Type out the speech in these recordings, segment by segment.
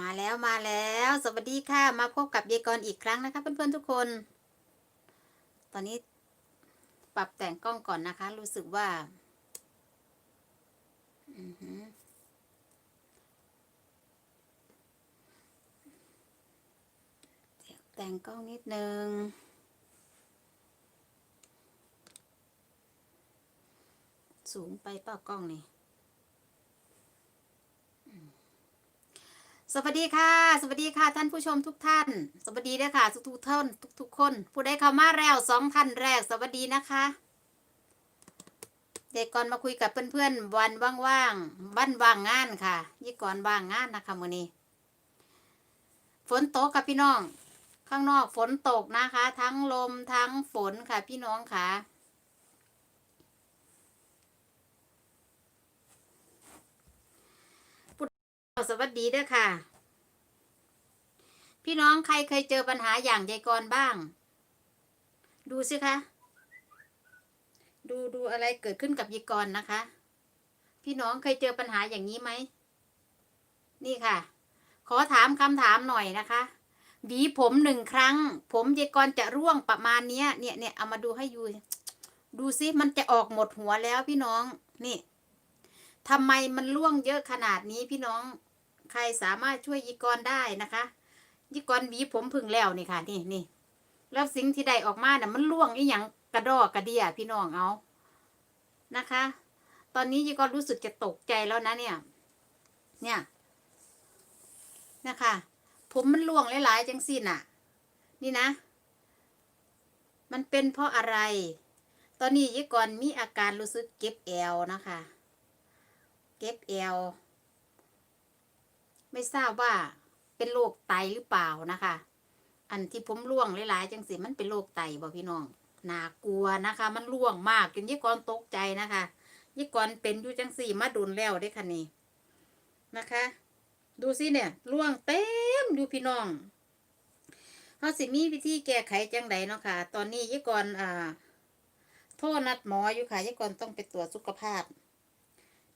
มาแล้วมาแล้ว สวัสดีค่ะ มาพบกับเยกรอีกครั้งนะคะ เพื่อนๆทุกคน ตอนนี้ปรับแต่งกล้องก่อนนะคะ รู้สึกว่าแต่งกล้องนิดนึงสูงไปเป่ากล้องนี่ สวัสดีค่ะ สวัสดีค่ะท่านผู้ชมทุกท่าน สวัสดีด้วยค่ะทุกทุกท่านทุกทุกคน ผู้ใดเข้ามาแล้วสองท่านแรกสวัสดีนะคะ เด็กก่อนมาคุยกับเพื่อนๆวันว่างๆบ้านว่างงานค่ะยี่ก่อนว่างงานนะคะมื้อนี้ ฝนตกกับพี่น้อง ข้างนอกฝนตกนะคะ ทั้งลมทั้งฝนค่ะพี่น้องค่ะ สวัสดีด้วยค่ะ พี่น้องใครเคยเจอปัญหาอย่างยายกรบ้าง ดูสิคะ ดูดูอะไรเกิดขึ้นกับยายกรนะคะ พี่น้องเคยเจอปัญหาอย่างนี้ไหม นี่ค่ะ ขอถามคำถามหน่อยนะคะหวีผมหนึ่งครั้ง ผมยายกรจะร่วงประมาณเนี้ย เนี่ยเนี่ยเอามาดูให้ยูดูสิมันจะออกหมดหัวแล้วพี่น้องนี่ทำไมมันร่วงเยอะขนาดนี้พี่น้อง ใครสามารถช่วยยีกรได้นะคะยีกรหวีผมพึ่งแล้วนี่ค่ะนี่นี่แล้วสิ่งที่ได้ออกมาน่ะมันล่วงอีหยังกระดอกกระเดียพี่น้องเอานะคะ ตอนนี้ยีกรรู้สึกจะตกใจแล้วนะเนี่ย เนี่ยนะคะ ผมมันล่วงหลายๆจังสิน่ะ นี่นะ มันเป็นเพราะอะไร ตอนนี้ยีกรมีอาการรู้สึกเก็บแอวนะคะ เก็บแอว ไม่ทราบว่าเป็นโรคไตหรือเปล่านะคะ อันที่ผมร่วงหลายๆจังสิมันเป็นโรคไตบ่พี่น้องน่ากลัวนะคะ มันร่วงมากจนยี่กรตกใจนะคะยี่กรเป็นอยู่จังสี่มาดุนแล้วได้ค่ะนี่นะคะ ดูสิเนี่ยร่วงเต็มอยู่พี่น้องเขาสิมีวิธีแก้ไขจังไดเนาะค่ะ ตอนนี้ยี่กรอ่า โทษนัดหมออยู่ค่ะยี่กรต้องไปตรวจสุขภาพ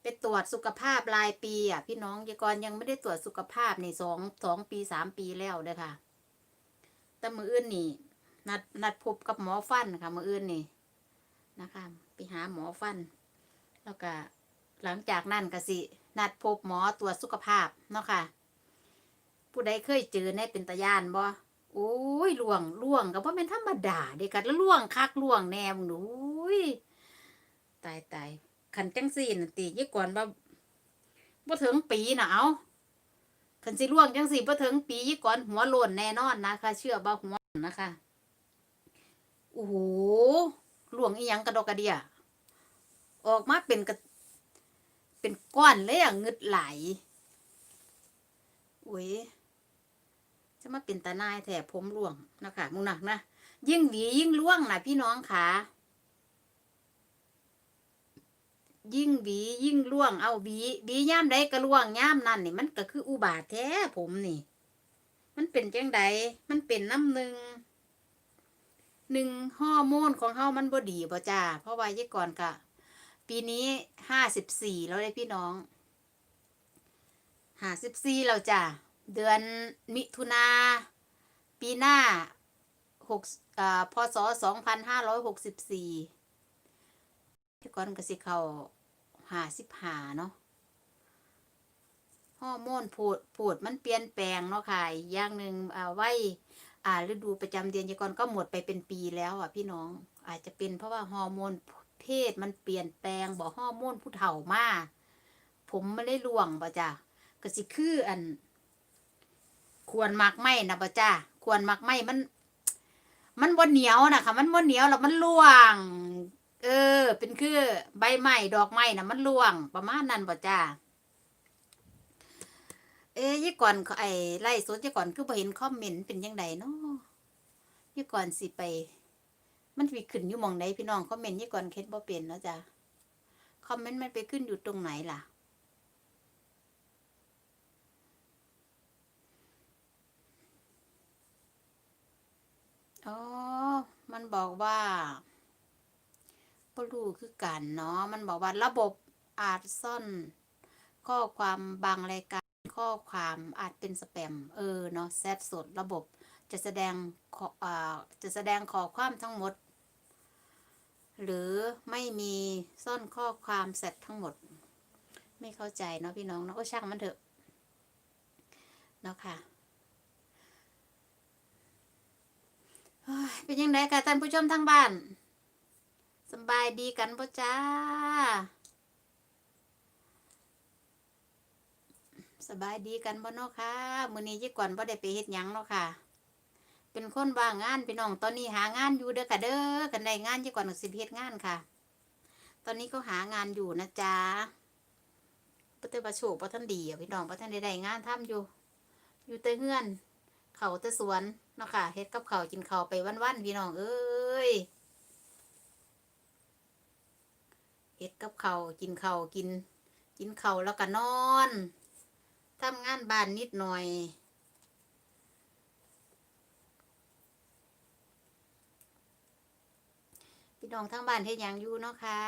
ไปตรวจสุขภาพรายปีอะ พี่น้องยกรยังไม่ได้ตรวจสุขภาพในสองสองปีสามปีแล้วเด้อค่ะ แต่มืออื่นนี่ นัดนัดพบกับหมอฟันค่ะ มืออื่นนี่นะคะ ไปหาหมอฟัน แล้วก็หลังจากนั้นก็สิ นัดพบหมอตรวจสุขภาพเนาะค่ะ ผู้ใดเคยเจอในเป็นตาย่านบ่โอ้ยล่วงล่วงก็บ่เป็นธรรมดาเด็กกันแล้วล่วงคักล่วงแนมงดูอุ้ยตายตาย ขันจังสี่น่ะตียี่ก่อนว่าบ่ถึงปีน่ะเอาขันสิล่วงจังสี่บ่ถึงปียี่ก่อนหัวโลนแน่นอนนะคะ เชื่อบ่หัวนะคะโอ้โหล่วงอีหยังกระดกกระเดียออกมาเป็นกระเป็นก้อนเลยอะเงึดไหลโอ้ยจะมาเป็นตาหน้ายแถบผมร่วงนะคะมึงนะนะยิ่งหวียิ่งล่วงนะพี่น้องค่ะ ยิ่งหวียิ่งล่วงเอาหวีหวีย่ามใดก็ล่วงย่ามนั่นนี่มันก็คืออุบาทแท้ผมนี่ มันเป็นจังใดมันเป็นน้ำหนึ่งหนึ่งฮอร์โมนของเฮามันบ่ดีบ่จ้าเพราะว่ายี่ก่อนกะ ปีนี้ห้าสิบสี่แล้วเลยพี่น้องห้าสิบสี่แล้วจ้าเดือนมิถุนาปีหน้าหกอ่าพศสองพันห้าร้อยหกสิบสี่ พี่ก้อนก็สิเขาหาสิบหาเนาะฮอร์โมนผูดผูดมันเปลี่ยนแปลงเนาะค่ะอย่างหนึ่งอ่าไว้อ่าฤดูประจำเดือนยายกรก็หมดไปเป็นปีแล้วอะพี่น้องอาจจะเป็นเพราะว่าฮอร์โมนเพศมันเปลี่ยนแปลงบอกฮอร์โมนผู้เฒ่ามาผมไม่ได้ล่วงป่ะจ้ะก็สิคืออัน ควรมักไหมนะป่ะจ้ะควรมักไหมมัน มันบนเหนียวนะคะมันบนเหนียวแล้วมันล่วง เออ เป็นคือใบไม้ดอกไม้นะมันร่วง ประมาณนั้นบ่จ้าเอ้ยี่ก่อนไอ้ไล่สดยี่ก่อนคือบ่เห็นคอมเมนต์เป็นยังไงเนาะยี่ก่อนสิไป มันไปขึ้นอยู่มองไหนพี่น้องคอมเมนต์ยี่ก่อนเค็ดบ่เป็นเนาะจ้าคอมเมนต์มันไปขึ้นอยู่ตรงไหนล่ะ อ๋อ มันบอกว่า บ่รู้คือกันเนาะมันบอกว่าระบบอาจซ่อน ข้อความบางรายการข้อความอาจเป็นสแปม เออเนาะแซดสดระบบจะแสดงขออจะแสดงขอความทั้งหมด หรือไม่มีซ่อนข้อความเสร็จทั้งหมด ไม่เข้าใจเนาะพี่น้องเนาะก็ช่างมันเถอะเนาะค่ะเฮ้ยเป็นยังไงคะท่านผู้ชมทางบ้าน สบายดีกันป่จ้า สบายดีกันบ่เนาะค่ะมื้อนี้ยี่ก่อนบ่ได้ไปเฮ็ดหยังเนาะค่ะ เป็นคนว่างงานพี่น้องตอนนี้หางานอยู่เด้อค่ะเด้อกันได้งานยี่ก่อนสิเฮ็ดงานค่ะ ตอนนี้ก็หางานอยู่นะจ๊ะบ่ได้ว่าโชคบ่ทันดีอะพี่น้องบ่ทันได้ได้งานทำอยู่ อยู่แต่เฮือน เขาแต่สวนเนาะค่ะเฮ็ดกับเขากินเขาไปวันๆพี่น้องเอ้ยเฮ็ดกับเข้ากินเข้ากิน กินเข้าแล้วก็นอนทำงานบ้านนิดหน่อย พี่น้องทั้งบ้านเฮ็ดยังอยู่เนาะค่ะ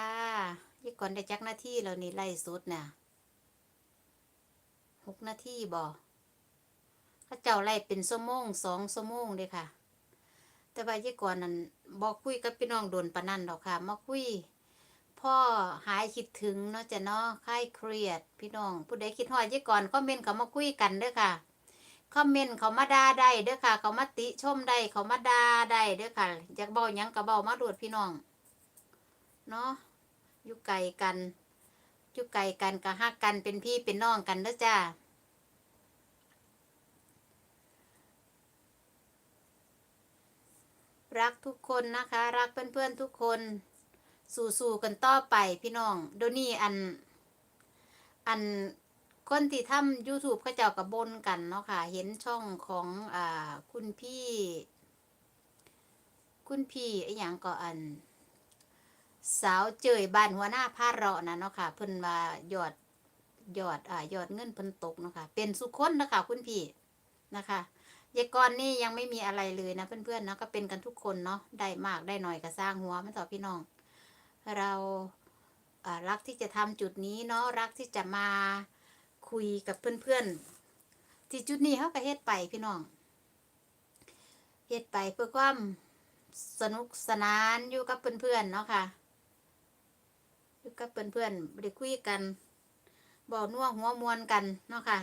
ยี่ก่อนได้จักหน้าที่แล้วนี่ไล่สุดน่ะหกหน้าที่บ่เข้าเจ้าไล่เป็นชั่วโมงสองชั่วโมงเด้ค่ะ แต่ว่ายี่ก่อนนั้นบอกคุยกับพี่น้องโดนปานนั่นดอกค่ะมาคุย พ่อหายคิดถึงเนาะจ้ะเนาะคลายเครียด พี่น้อง ผู้ใดคิดฮอดยี่ก่อนคอมเมนต์เขามาคุยกันเด้อค่ะคอมเมนต์เขามาด่าได้เด้อค่ะ เขามาติชมได้เขามาด่าได้เด้อค่ะอยากเบาหยังก็เบามาโดดพี่น้องเนาะอยู่ไกลกันอยู่ไกลกันก็ฮักกันเป็นพี่เป็นน้องกันเด้อจ้ารักทุกคนนะคะ รักเพื่อนๆทุกคน สู่ๆกันต่อไปพี่น้องเดี๋ยวนี้อัน อันคนที่ทำ YouTube เขาเจ้ากับบนกันเนาะค่ะ เห็นช่องของอ่าคุณพี่ คุณพี่ไอ้หยังก็อัน สาวเจยบ้านหัวหน้าพาเราะนะเนาะค่ะเพิ่นว่ายอดยอดอ่ายอดเงินเพิ่นตกเนาะค่ะ เป็นสุคนนะคะคุณพี่นะคะยายกรนี่ยังไม่มีอะไรเลยนะเพื่อนๆเนาะก็เป็นกันทุกคนเนาะได้มากได้หน่อยก็สร้างหัวมันต่อพี่น้อง เรารักที่จะทำจุดนี้เนาะรักที่จะมาคุยกับเพื่อนๆ ที่จุดนี้เขาก็เฮ็ดไปพี่น้องเฮ็ดไปเพื่อความสนุกสนานอยู่กับเพื่อนๆเนาะค่ะอยู่กับเพื่อนๆได้คุยกันบอกนัวหัวมวนกันเนาะค่ะ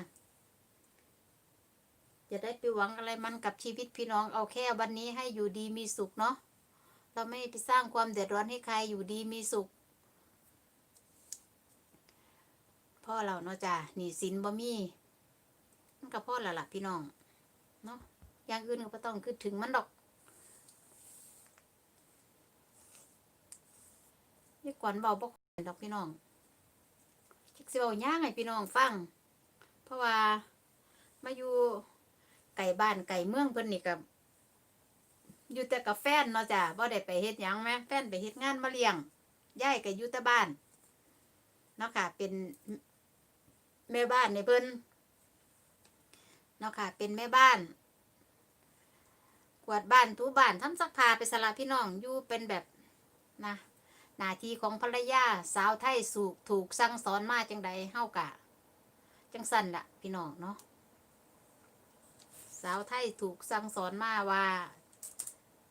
อย่าได้ไปหวังอะไรมันกับชีวิตพี่น้องเอาแค่วันนี้ให้อยู่ดีมีสุขเนาะ เราไม่ไปสร้างความเดือดร้อนให้ใครอยู่ดีมีสุข พ่อเราเนาะจ้ะหนีสินบ่มีมันก็พ่อละล่ะพี่น้องเนาะอย่างอื่นก็ต้องคิดถึงมันดอกยี่ก่อนเบาบ่ดอกพี่น้องจักสิเว้าย่างให้พี่น้องฟัง เพราะว่ามาอยู่ไก่บ้านไก่เมืองเพิ่นนี่กับ อยู่แต่กับแฟนเนาะจ้ะบ่ได้ไปเฮ็ดหยังแหมแฟนไปเฮ็ดงานมาเลี้ยงยายก็อยู่แต่บ้านเนาะค่ะ เป็นแม่บ้านในเพิ่นเนาะค่ะ เป็นแม่บ้าน กวาดบ้านถูบ้านทำซักผ้าไปสละพี่น้องอยู่เป็นแบบนะหน้าที่ของภรรยาสาวไทยสูกถูกสั่งสอนมาจังใดเฮากะ จังสั่นละพี่น้องเนาะสาวไทยถูกสั่งสอนมาว่า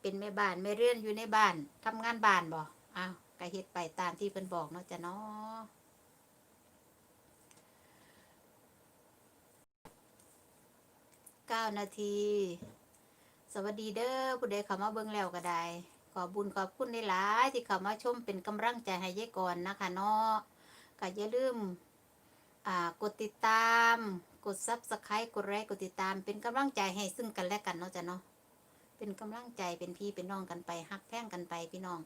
เป็นแม่บ้านแม่เรือนอยู่ในบ้านทำงานบ้านบ่อ้าวก็เฮ็ดไปตามที่เพิ่นบอกเนาะจ้ะเนาะเก้านาที สวัสดีเด้อผู้ใดเข้ามาเบิ่งแล้วก็ได้ ขอบุญขอบคุณหลายที่เข้ามาชมเป็นกำลังใจให้ยายก่อนนะคะเนาะก็อย่าลืมอ่ากดติดตาม กดซับสไครต์กดไลค์กดติดตาม เป็นกำลังใจให้ซึ่งกันและกันเนาะจ้ะเนาะ เป็นกำลังใจเป็นพี่เป็นน้องกันไปฮักแพงกันไปพี่น้อง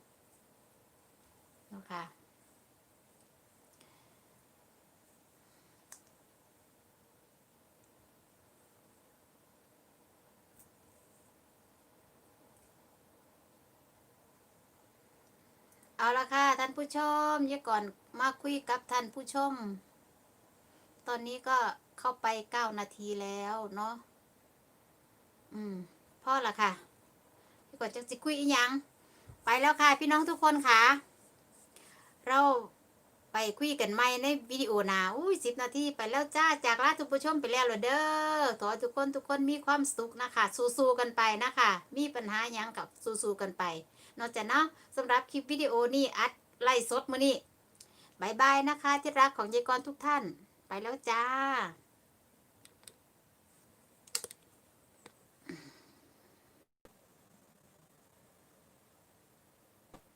เนาะค่ะเอาละค่ะ ท่านผู้ชมเดี๋ยวก่อนมาคุยกับท่านผู้ชม ตอนนี้ก็เข้าไปเก้านาทีแล้วเนาะ อืมพ่อละค่ะ ก่อนจะสิคุยอีกยัง ไปแล้วค่ะ พี่น้องทุกคนค่ะ เราไปคุยกันใหม่ในวิดีโอหนาอุ้ยสิบนาทีไปแล้วจ้าจากลาทุกผู้ชมไปแล้วเหรอเด้อขอทุกคนทุกคนมีความสุขนะคะ สู้ๆกันไปนะคะ มีปัญหายังกับสู้ๆกันไป นอกจากเนาะสำหรับคลิปวิดีโอนี้อัดไล่สดมือนี้บายบายนะคะ ที่รักของยายกรทุกท่าน ไปแล้วจ้า